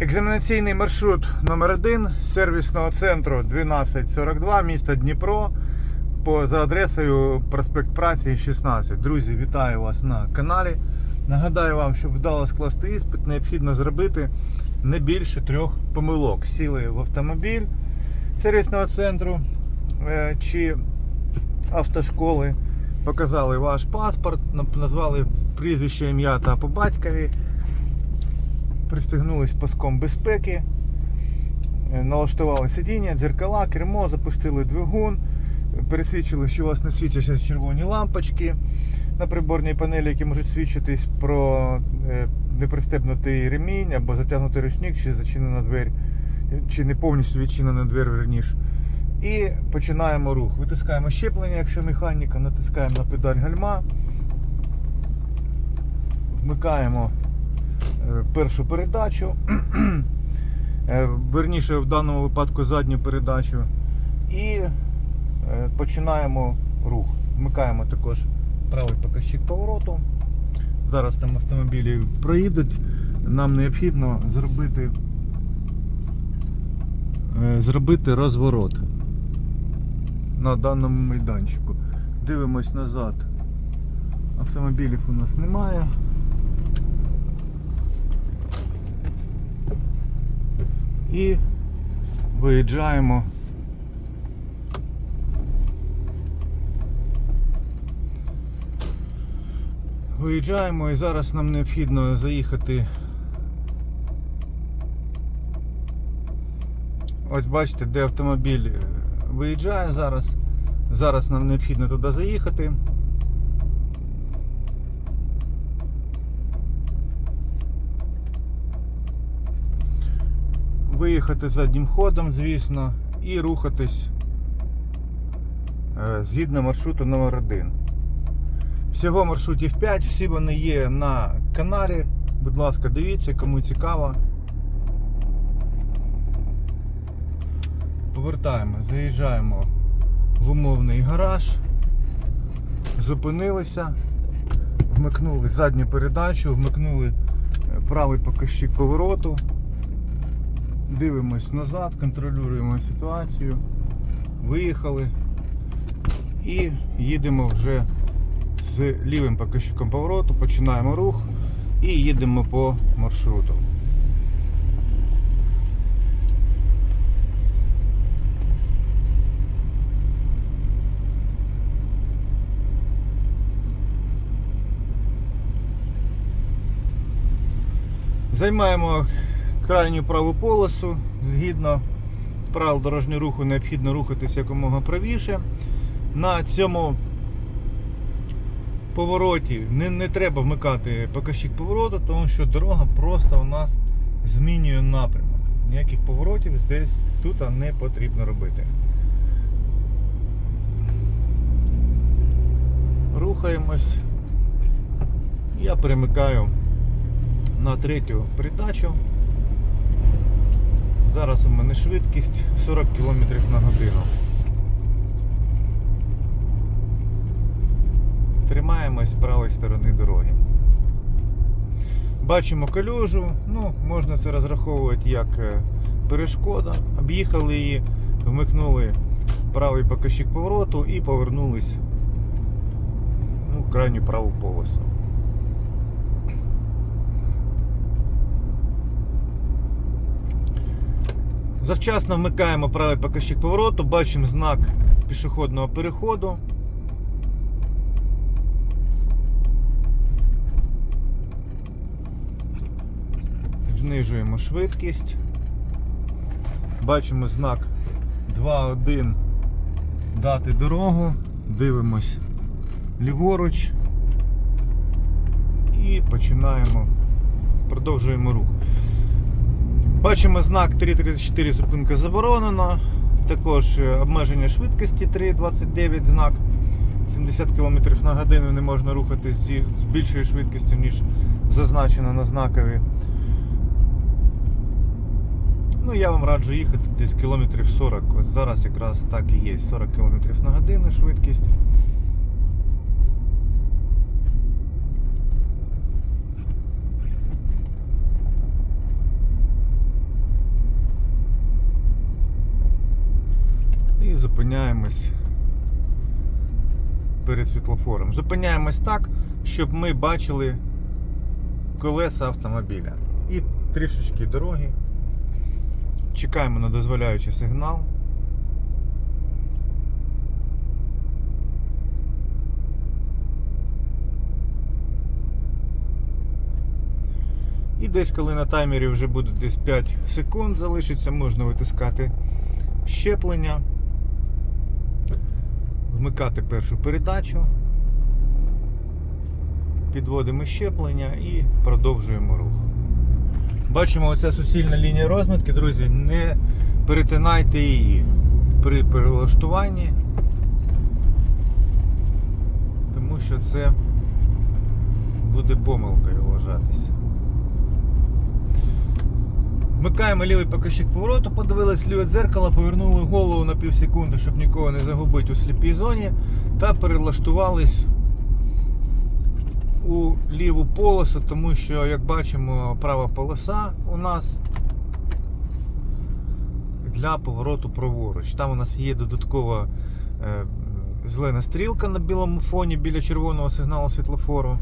Екзаменаційний маршрут номер 1 з сервісного центру 1242 місто Дніпро по, за адресою проспект Праці 16. Друзі, вітаю вас на каналі. Нагадаю вам, щоб вдало скласти іспит, необхідно зробити не більше трьох помилок. Сіли в автомобіль сервісного центру е, чи автошколи, показали ваш паспорт, назвали прізвище, ім'я та по батькові пристегнулись паском безпеки, е, налаштували сидіння, дзеркала, кермо, запустили двигун, пересвідчили, що у вас не світяться червоні лампочки на приборній панелі, які можуть свідчитись про е, непристебнутий ремінь або затягнутий ручник, чи зачинена двері, чи не повністю відчинена двері верніше. І починаємо рух. Витискаємо щеплення, якщо механіка, натискаємо на педаль гальма, вмикаємо першу передачу, е, верніше в даному випадку задню передачу, і е, починаємо рух. Вмикаємо також правий показчик повороту. Зараз там автомобілі проїдуть. Нам необхідно зробити, е, зробити розворот на даному майданчику. Дивимось назад. Автомобілів у нас немає. І виїжджаємо. Виїжджаємо і зараз нам необхідно заїхати. Ось бачите, де автомобіль виїжджає зараз. Зараз нам необхідно туди заїхати. Виїхати заднім ходом, звісно, і рухатись е, згідно маршруту номер 1 Всього маршрутів 5, всі вони є на каналі. Будь ласка, дивіться, кому цікаво. Повертаємо, заїжджаємо в умовний гараж, зупинилися, вмикнули задню передачу, вмикнули е, правий показчик повороту, дивимось назад, контролюємо ситуацію, виїхали. І їдемо вже з лівим показчиком повороту, починаємо рух і їдемо по маршруту. Займаємо крайню праву полосу. Згідно правил дорожнього руху необхідно рухатися якомога правіше. На цьому повороті не, не треба вмикати показчик повороту, тому що дорога просто у нас змінює напрямок. Ніяких поворотів здесь тут не потрібно робити. Рухаємось. Я перемикаю на третю передачу. Зараз у мене швидкість 40 км на годину. Тримаємось правої сторони дороги. Бачимо калюжу, ну, можна це розраховувати як е, перешкода. Об'їхали її, вмикнули правий показчик повороту і повернулись ну, крайню праву полосу. Завчасно вмикаємо правий показчик повороту, бачимо знак пішохідного переходу. Знижуємо швидкість. Бачимо знак 2.1 дати дорогу, дивимось ліворуч і починаємо, продовжуємо рух. Бачимо знак 3.34 зупинка заборонена. Також е, обмеження швидкості 3.29 знак. 70 км на годину не можна рухатись з більшою швидкістю, ніж зазначено на знакові. Ну, я вам раджу їхати десь кілометрів 40. Ось зараз якраз так і є. 40 км на годину швидкість. Зупиняємось перед світлофором. Зупиняємось так, щоб ми бачили колеса автомобіля. І трішечки дороги. Чекаємо на дозволяючий сигнал. І десь, коли на таймері вже буде десь 5 секунд залишиться, можна витискати щеплення, вмикати першу передачу, підводимо щеплення і продовжуємо рух. Бачимо оця суцільна лінія розмітки, друзі, не перетинайте її при перелаштуванні, тому що це буде помилкою вважатися. Вмикаємо лівий показчик повороту, подивились ліве дзеркало, повернули голову на пів секунди, щоб нікого не загубити у сліпій зоні, та перелаштувались у ліву полосу, тому що, як бачимо, права полоса у нас для повороту праворуч. Там у нас є додаткова е, зелена стрілка на білому фоні біля червоного сигналу світлофору,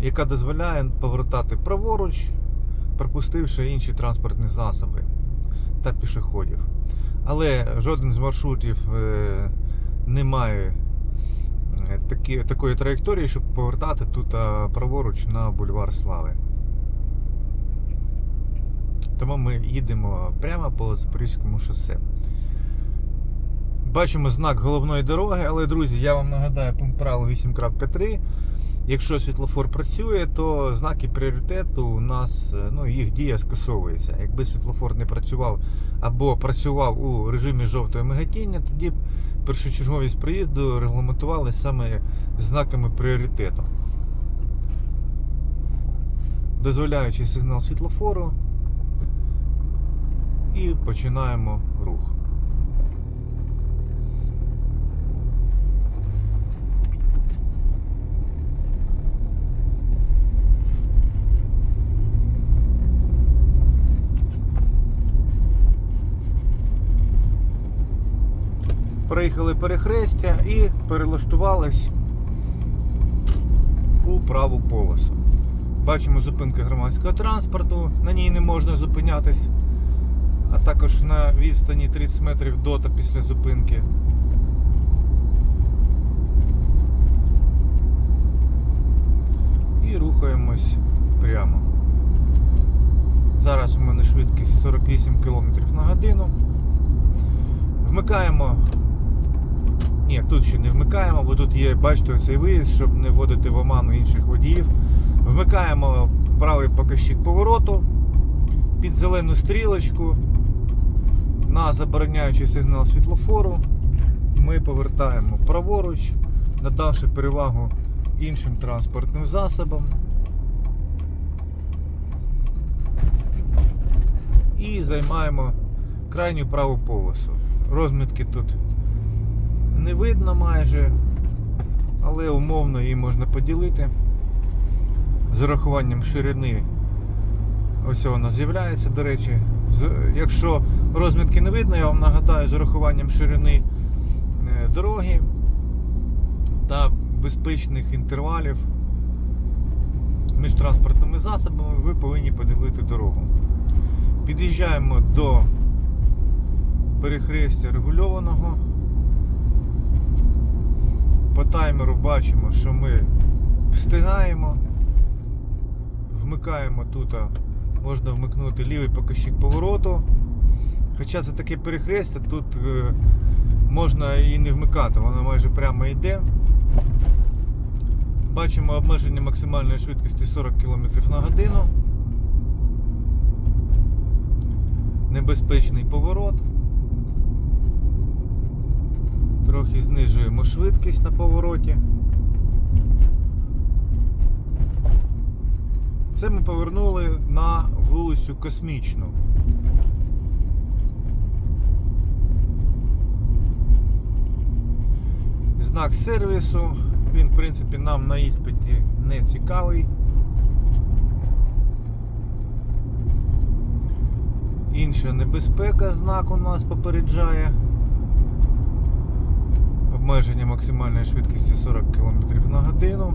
яка дозволяє повертати праворуч пропустивши інші транспортні засоби та пішоходів. Але жоден з маршрутів е, не має е, такі, такої траєкторії, щоб повертати тут праворуч на бульвар Слави. Тому ми їдемо прямо по Запорізькому шосе. Бачимо знак головної дороги, але, друзі, я вам нагадаю пункт правил 8.3. Якщо світлофор працює, то знаки пріоритету у нас е, ну, їх дія скасовується. Якби світлофор не працював або працював у режимі жовтого мигатіння, тоді б першочерговість приїзду регламентували саме знаками пріоритету. Дозволяючи сигнал світлофору і починаємо рух. Проїхали перехрестя і перелаштувались у праву полосу. Бачимо зупинки громадського транспорту, на ній не можна зупинятись, а також на відстані 30 метрів до та після зупинки. І рухаємось прямо. Зараз у мене швидкість 48 км на годину. Вмикаємо ні, тут ще не вмикаємо, бо тут є, бачите, цей виїзд, щоб не вводити в оману інших водіїв. Вмикаємо правий показчик повороту під зелену стрілочку на забороняючий сигнал світлофору. Ми повертаємо праворуч, надавши перевагу іншим транспортним засобам. І займаємо крайню праву полосу. Розмітки тут не видно майже, але умовно її можна поділити. З урахуванням ширини. Ось вона з'являється, до речі. Якщо розмітки не видно, я вам нагадаю, з урахуванням ширини е, дороги та безпечних інтервалів між транспортними засобами ви повинні поділити дорогу. Під'їжджаємо до перехрестя регульованого. По таймеру бачимо, що ми встигаємо. Вмикаємо тут, можна вмикнути лівий показчик повороту. Хоча це таке перехрестя, тут е, можна і не вмикати, воно майже прямо йде. Бачимо обмеження максимальної швидкості 40 км на годину. Небезпечний поворот. Трохи знижуємо швидкість на повороті. Це ми повернули на вулицю Космічну. Знак сервісу, він, в принципі, нам на іспиті не цікавий. Інша небезпека знак у нас попереджає. Обмеження максимальної швидкості 40 км на годину.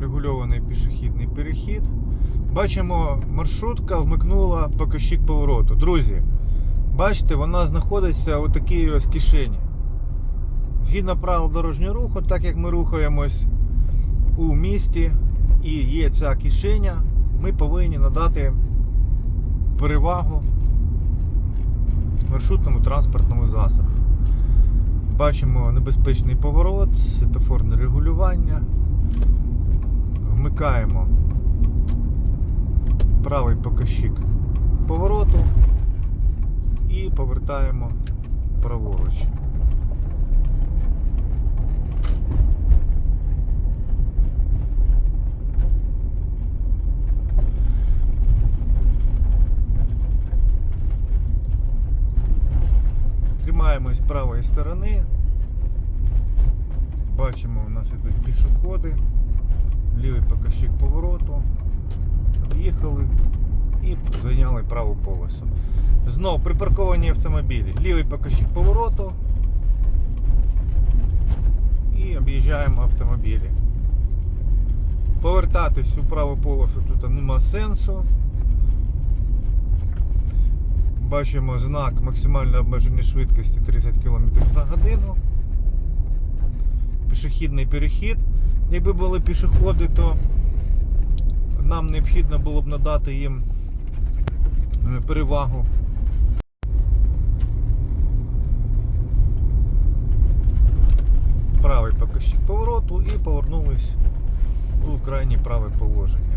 Регульований пішохідний перехід. Бачимо, маршрутка вмикнула покажчик повороту. Друзі, бачите, вона знаходиться у такій ось кишені. Згідно правил дорожнього руху, так як ми рухаємось у місті і є ця кишеня, ми повинні надати перевагу маршрутному транспортному засобу. Бачимо небезпечний поворот, світофорне регулювання. Вмикаємо правий покащик повороту і повертаємо праворуч. Тримаємось правої сторони. Бачимо, у нас ідуть пішоходи, лівий покажчик повороту. В'їхали і зайняли праву полосу. Знов припарковані автомобілі. Лівий покажчик повороту. І об'їжджаємо автомобілі. Повертатись у праву полосу тут нема сенсу. Бачимо знак максимальне обмеження швидкості 30 км на годину. Пішохідний перехід. Якби були пішоходи, то нам необхідно було б надати їм е, перевагу. Правий покажчик повороту і повернулись у крайнє праве положення.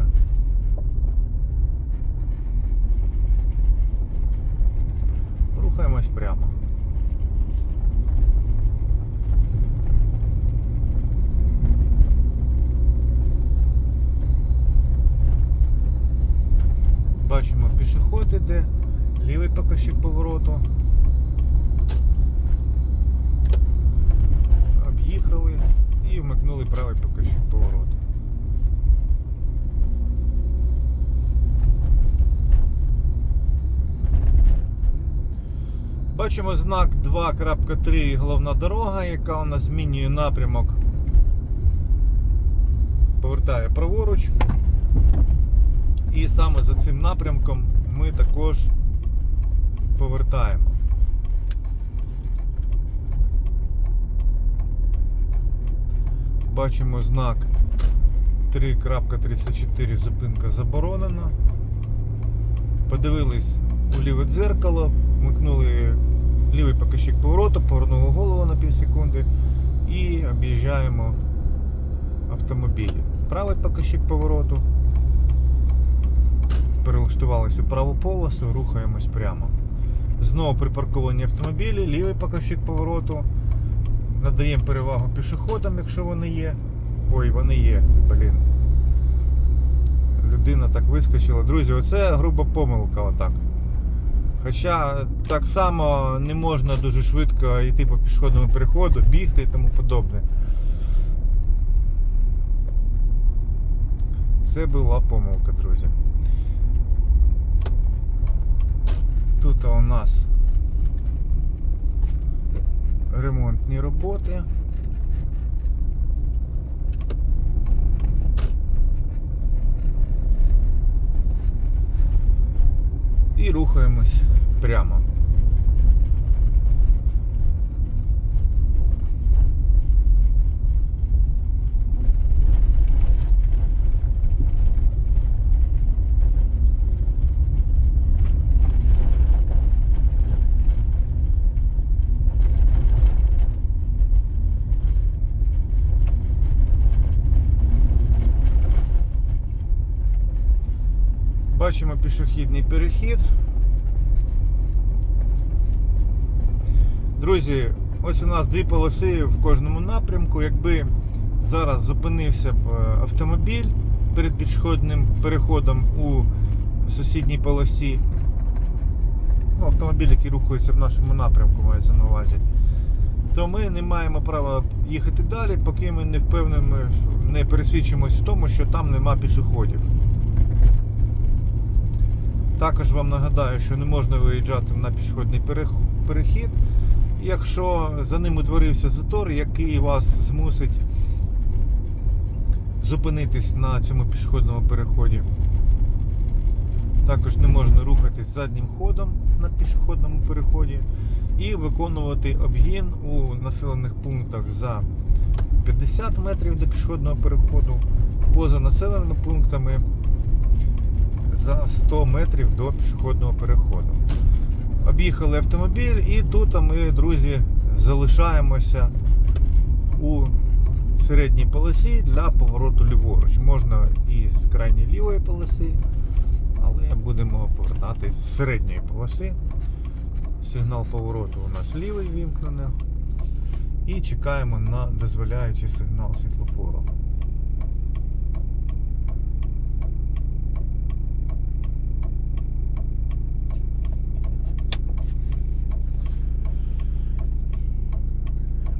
Рухаємось прямо. Бачимо пішоход іде, лівий покажчик повороту. Об'їхали і вмикнули правий покажчик повороту. Бачимо знак 2.3 головна дорога, яка у нас змінює напрямок. Повертає праворуч. І саме за цим напрямком ми також повертаємо. Бачимо знак 3.34 зупинка заборонена. Подивились у ліве дзеркало, вмикнули лівий покажчик повороту, повернули голову на пів секунди і об'їжджаємо автомобілі. Правий покажчик повороту. Перелаштувалися у праву полосу, рухаємось прямо. Знову припарковані автомобілі, лівий покажчик повороту. Надаємо перевагу пішоходам, якщо вони є. Ой, вони є, блін. Людина так вискочила. Друзі, оце груба помилка отак. Хоча так само не можна дуже швидко йти по пішохідному переходу, бігти і тому подобне. Це була помилка, друзі. Тут у нас ремонтні роботи. І рухаємось прямо. Бачимо пішохідний перехід. Друзі, ось у нас дві полоси в кожному напрямку. Якби зараз зупинився б е, автомобіль перед пішохідним переходом у сусідній полосі, ну, автомобіль, який рухається в нашому напрямку, мається на увазі, то ми не маємо права їхати далі, поки ми не впевнені, не пересвідчимося в тому, що там нема пішоходів. Також вам нагадаю, що не можна виїжджати на пішохідний перехід, якщо за ним утворився затор, який вас змусить зупинитись на цьому пішохідному переході. Також не можна рухатись заднім ходом на пішохідному переході і виконувати обгін у населених пунктах за 50 метрів до пішохідного переходу, поза населеними пунктами за 100 метрів до пішохідного переходу. Об'їхали автомобіль і тут ми, друзі, залишаємося у середній полосі для повороту ліворуч. Можна і з крайньої лівої полоси, але будемо повертати з середньої полоси. Сигнал повороту у нас лівий вімкнений. І чекаємо на дозволяючий сигнал світлофору.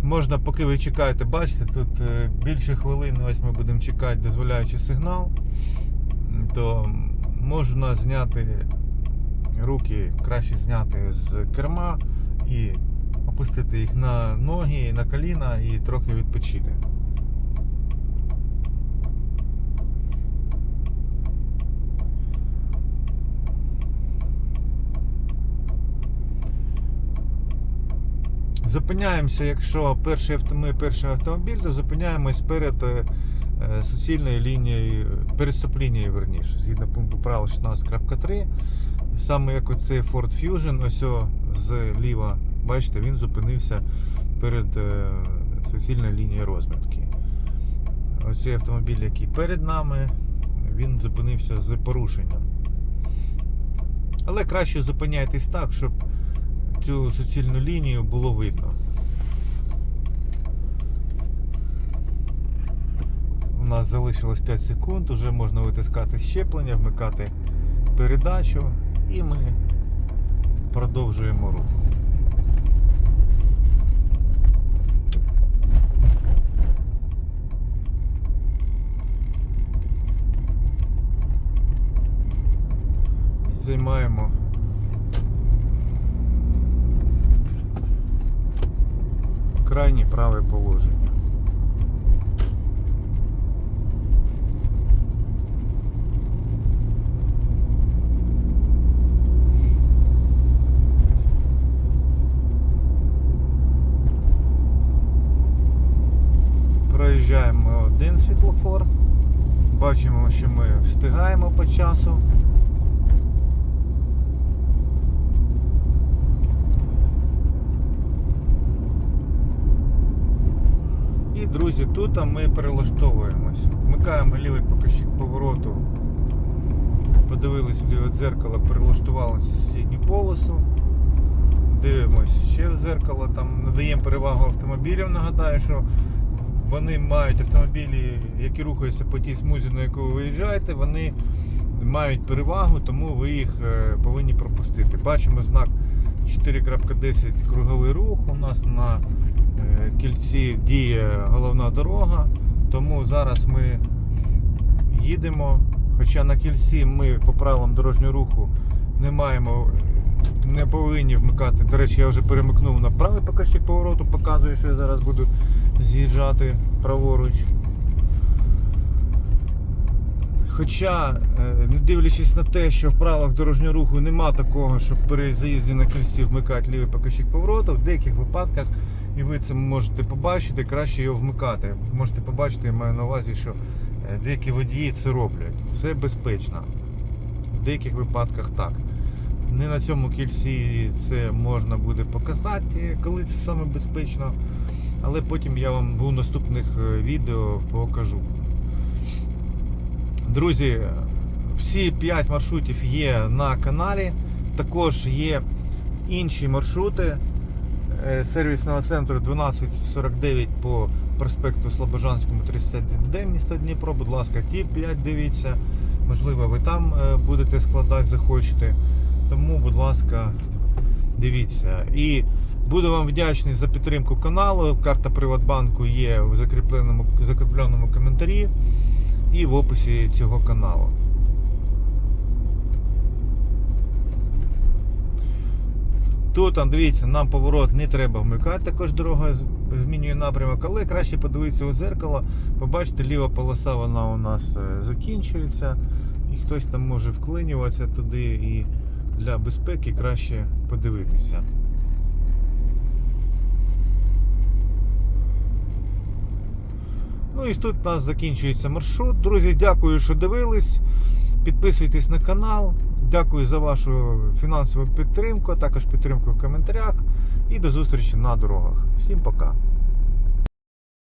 Можна, поки ви чекаєте, бачите, тут е, більше хвилини, ось ми будемо чекати дозволяючи сигнал, то можна зняти руки, краще зняти з керма і опустити їх на ноги, на коліна і трохи відпочити. Зупиняємося, якщо перший ми перший автомобіль, то зупиняємось перед е, е, суцільною лінією, перед стоп-лінією, верніше, згідно пункту правил 16.3. Саме як оцей Ford Fusion, ось зліва, бачите, він зупинився перед е, суцільною лінією розмітки. Оцей автомобіль, який перед нами, він зупинився з порушенням. Але краще зупиняйтесь так, щоб цю суцільну лінію було видно. У нас залишилось 5 секунд, вже можна витискати щеплення, вмикати передачу і ми продовжуємо рух. Займаємо крайнє праве положення. Проїжджаємо один світлофор. Бачимо, що ми встигаємо по часу. І, друзі, тут ми перелаштовуємось. Вмикаємо лівий покажчик повороту. Подивилися ліве дзеркало, перелаштувалися в сусідню полосу. Дивимось ще в дзеркало, там надаємо перевагу автомобілям. Нагадаю, що вони мають автомобілі, які рухаються по тій смузі, на яку ви виїжджаєте, вони мають перевагу, тому ви їх е, повинні пропустити. Бачимо знак 4.10 круговий рух. У нас на кільці діє головна дорога, тому зараз ми їдемо. Хоча на кільці ми по правилам дорожнього руху не маємо, не повинні вмикати. До речі, я вже перемикнув на правий показчик повороту, показує, що я зараз буду з'їжджати праворуч. Хоча, е, не дивлячись на те, що в правилах дорожнього руху нема такого, щоб при заїзді на кільці вмикати лівий показчик повороту, в деяких випадках, і ви це можете побачити, краще його вмикати. Можете побачити, я маю на увазі, що е, деякі водії це роблять. Це безпечно. В деяких випадках так. Не на цьому кільці це можна буде показати, коли це саме безпечно. Але потім я вам у наступних е, відео покажу. Друзі, всі 5 маршрутів є на каналі. Також є інші маршрути сервісного центру 1249 по проспекту Слобожанському 31D міста Дніпро. Будь ласка, ті 5 дивіться. Можливо, ви там е, будете складати, захочете. Тому, будь ласка, дивіться. І буду вам вдячний за підтримку каналу. Карта Приватбанку є в закріпленому, закріпленому коментарі і в описі цього каналу. Тут, он, дивіться, нам поворот не треба вмикати, також дорога змінює напрямок, але краще подивитися у зеркало, побачите, ліва полоса вона у нас е, закінчується, і хтось там може вклинюватися туди, і для безпеки краще подивитися. Ну і тут у нас закінчується маршрут. Друзі, дякую, що дивились. Підписуйтесь на канал. Дякую за вашу фінансову підтримку, а також підтримку в коментарях. І до зустрічі на дорогах. Всім пока.